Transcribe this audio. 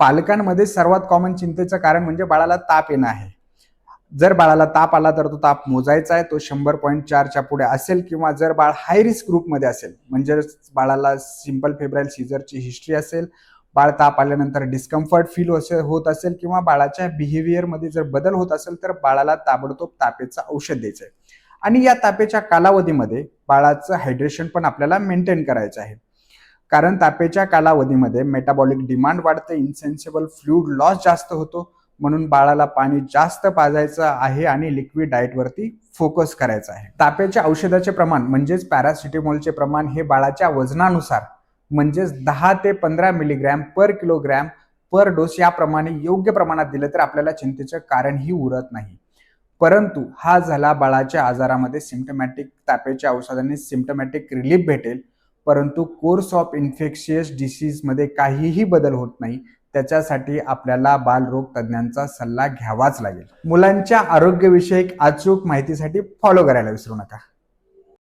पालकांमध्ये सर्वात कॉमन चिंतेचं कारण म्हणजे बाळाला ताप येणं आहे. जर बाळाला ताप आला तर तो ताप मोजायचा आहे तो शंभर पॉईंट चारच्या पुढे असेल किंवा जर बाळ हाय रिस्क ग्रुपमध्ये असेल म्हणजे बाळाला सिंपल फेब्राईल सीझरची हिस्ट्री असेल बाळ ताप आल्यानंतर डिस्कम्फर्ट फील होत असेल किंवा बाळाच्या बिहेवियरमध्ये जर बदल होत असेल तर बाळाला ताबडतोब तापेचं औषध द्यायचं आहे. आणि या तापेच्या कालावधीमध्ये बाळाचं हायड्रेशन पण आपल्याला मेंटेन करायचं आहे. कारण तापेच्या कालावधीमध्ये मेटाबॉलिक डिमांड वाढते इन्सेन्सिबल फ्लूड लॉस जास्त होतो म्हणून बाळाला पाणी जास्त पाजायचं आहे आणि लिक्विड डाएटवरती फोकस करायचा आहे. तापेच्या औषधाचे प्रमाण म्हणजेच पॅरासिटेमॉलचे प्रमाण हे बाळाच्या वजनानुसार म्हणजेच दहा ते पंधरा milligram per kilogram per dose याप्रमाणे योग्य प्रमाणात दिलं तर आपल्याला चिंतेचं कारणही उरत नाही. परंतु हा झाला बाळाच्या आजारामध्ये सिम्टमॅटिक तापेच्या औषधाने सिम्टमॅटिक रिलीफ भेटेल. परंतु कोर्स ऑफ इन्फेक्शियस डिसीजमध्ये काहीही बदल होत नाही. त्याच्यासाठी आपल्याला बालरोग तज्ज्ञांचा सल्ला घ्यावाच लागेल. मुलांच्या आरोग्यविषयक अचूक माहितीसाठी फॉलो करायला विसरू नका.